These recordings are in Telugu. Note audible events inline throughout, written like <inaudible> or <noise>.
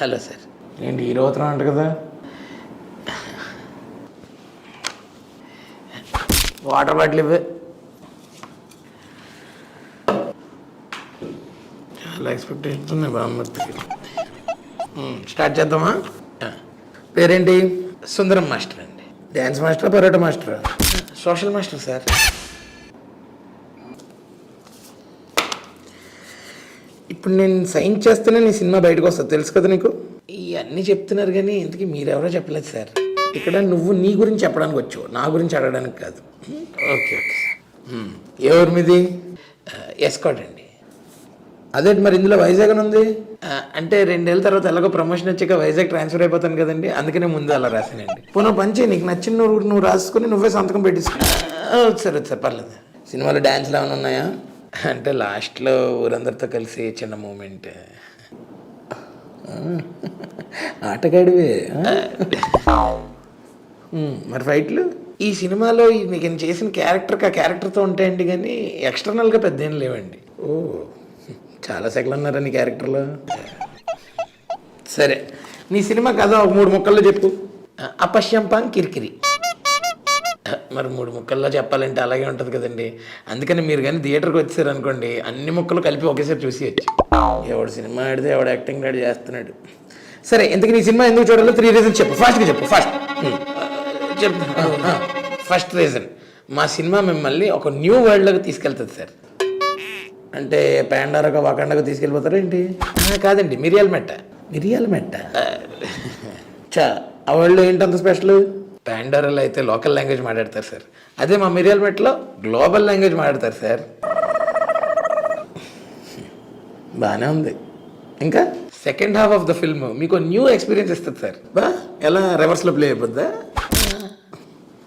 Hello sir. ఏంటి హీరో అవుతున్నావు అంట కదా? వాటర్ బాటిల్ ఇవ్వు. చాలా ఎక్స్పెక్టేషన్స్ ఉన్నాయి బామ్మర్తికి స్టార్ట్ చేద్దామా? పేరేంటి? సుందరం మాస్టర్ అండి. Dance master parotta master? Social master sir. ఇప్పుడు నేను సైన్ చేస్తేనే నీ సినిమా బయటకు వస్తుంది. తెలుసు కదా నీకు? ఇవన్నీ చెప్తున్నారు కానీ ఇంతకీ మీరెవరో చెప్పలేదు సార్. ఇక్కడ నువ్వు నీ గురించి చెప్పడానికి వచ్చావు. నా గురించి అడగడానికి కాదు. Okay okay. ఊరు మీది? ఎస్కాట్ అండి. అదేంటి మరి ఇందులో వైజాగ్ అని ఉంది? అంటే రెండేళ్ళ తర్వాత ఎలాగో ప్రమోషన్ వచ్చాక వైజాగ్ ట్రాన్స్ఫర్ అయిపోతాను కదండి. అందుకనే ముందు అలా రాశానండి. పునః పంచి నీకు నచ్చిన నువ్వు నువ్వు రాసుకుని నువ్వే సంతకం పెట్టించుకో. సరే సార్ పర్లేదు. సినిమాలో డ్యాన్స్లు ఏమైనా ఉన్నాయా? అంటే లాస్ట్లో ఊరందరితో కలిసి చిన్న మూమెంట్. ఆటగాడివే. <laughs> మరి ఫైట్లు? ఈ సినిమాలో మీకు నేను చేసిన క్యారెక్టర్కి ఆ క్యారెక్టర్తో ఉంటాయండి కానీ ఎక్స్టర్నల్గా పెద్ద ఏం లేవండి. ఓ చాలా సెకండ్ ఉన్నారా నీ క్యారెక్టర్లో? సరే నీ సినిమా కథ ఒక మూడు ముక్కల్లో చెప్పు. ఆ, అపశ్యంపాం కిరికిరి. మరి మూడు ముక్కల్లో చెప్పాలంటే అలాగే ఉంటుంది కదండి. అందుకని మీరు కానీ థియేటర్కి వచ్చారు అనుకోండి అన్ని ముక్కలు కలిపి ఒకేసారి చూసేయచ్చు. ఎవడు సినిమా ఆడితే ఎవడు యాక్టింగ్ ఆడి చేస్తున్నాడు. సరే ఇంతకు నీ సినిమా ఎందుకు చూడాలో త్రీ రీజన్స్ చెప్పు. ఫాస్ట్గా చెప్పు ఫాస్ట్ చెప్తా ఫస్ట్ రీజన్ మా సినిమా మిమ్మల్ని ఒక న్యూ వరల్డ్లోకి తీసుకెళ్తుంది సార్. అంటే పాండారక వాకండకు తీసుకెళ్ళిపోతారా ఏంటి? కాదండి మిరియాల మెట్ట. మిరియాల మెట్ట? చా ఆ వాళ్ళు ఏంటంత స్పెషల్ పాండోరాలో అయితే లోకల్ లాంగ్వేజ్ మాట్లాడతారు సార్. అదే మా మిరియాల మెట్లో గ్లోబల్ లాంగ్వేజ్ మాట్లాడతారు సార్. బాగానే ఉంది. ఇంకా? Second half of the film మీకు న్యూ ఎక్స్పీరియన్స్ ఇస్తుంది సార్. బా ఎలా రివర్స్లో ప్లే అయిపోద్దా?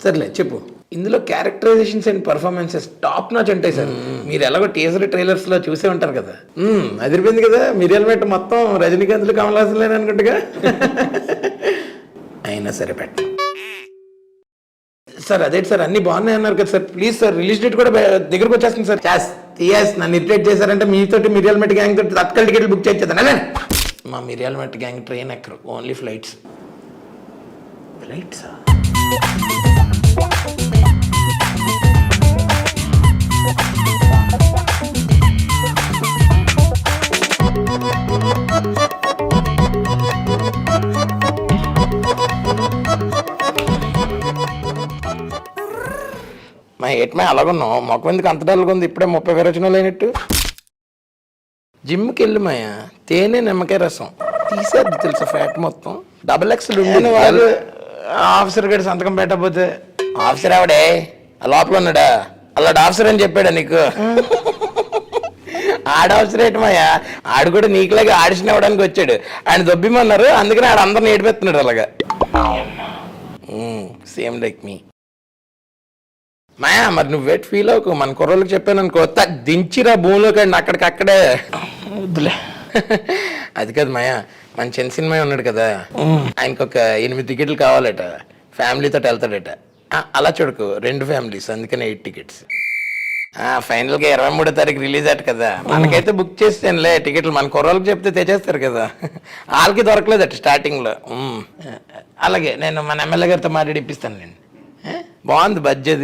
సర్లే చెప్పు. ఇందులో characterisations and performances top notch ఉంటాయి సార్. మీరు ఎలాగో టీజర్ ట్రైలర్స్లో చూసే ఉంటారు కదా. అదిరిపోయింది కదా. మిరియాల మెట్ట మొత్తం రజనీకాంత్లు కమల్ హాసన్ అనుకుంటుగా <laughs> అయినా సరే పెట్ట. సార్ అదే సార్ అన్ని బాగున్నాయి అన్నారు కదా sir. Please sir release date కూడా దగ్గరకు వచ్చేస్తుంది సార్. చాస్ టీఎస్ నన్ను ఇరిటేట్ చేశారంటే మీతోటి మిరియల్ మెట్ గ్యాంగ్ తోటి తత్కాల టికెట్లు బుక్ చేసేదాన్ని మా మిరియల్ మెట్ గ్యాంగ్ ట్రైన్ ఎక్కరు. ఓన్లీ ఫ్లైట్స్ ఫ్లైట్సా ఏటమే అలాగున్నావు? మొక్క ఎందుకు అంత డల్గా ఉంది? ఇప్పుడే ముప్పై వేల వచ్చిన లేనట్టు. జిమ్కి వెళ్ళి మాయా. తేనె నిమ్మకాయ రసం. తీసేది తెలుసా ఫ్యాట్ మొత్తం? డబల్ ఎక్స్ ఉండి <laughs> వాళ్ళు ఆఫీసర్ గడి సంతకం పెట్టకపోతే? ఆఫీసర్ ఆవిడే లోపల ఉన్నాడా? అలాంటి ఆఫీసర్ అని చెప్పాడా నీకు? <laughs> ఆడ ఆఫీసర్ ఏంటి మాయా? ఆడు కూడా నీకులాగా ఆడిషన్ అవ్వడానికి వచ్చాడు. ఆయన దొబ్బిమన్నారు. అందుకని ఆడ అందరిని ఏడిపెత్తున్నాడు అలాగా. సేమ్ లైక్ మీ. మాయా మరి నువ్వు వెయిట్ ఫీల్ అవ్వకు? మన కుర్రోళ్ళకి చెప్పాను అనుకో దించిరా అండి అక్కడికక్కడే వద్దులే. <laughs> అది కాదు మాయా మన చిన్న సినిమా ఉన్నాడు కదా. ఆయనకు ఒక ఎనిమిది టికెట్లు కావాలట. ఫ్యామిలీతో వెళ్తాడట. అలా చూడకు రెండు ఫ్యామిలీస్ అందుకనే ఎయిట్ టికెట్స్. ఫైనల్గా ఇరవై మూడో తారీఖు రిలీజ్ అట కదా. మనకైతే బుక్ చేస్తానులే టికెట్లు మన కుర్రోళ్ళకి చెప్తే తెచ్చేస్తారు కదా. <laughs> వాళ్ళకి దొరకలేదట స్టార్టింగ్లో. అలాగే నేను మన ఎమ్మెల్యే గారితో మాట్లాడి ఇప్పిస్తాను నేను? బాగుంది బడ్జెట్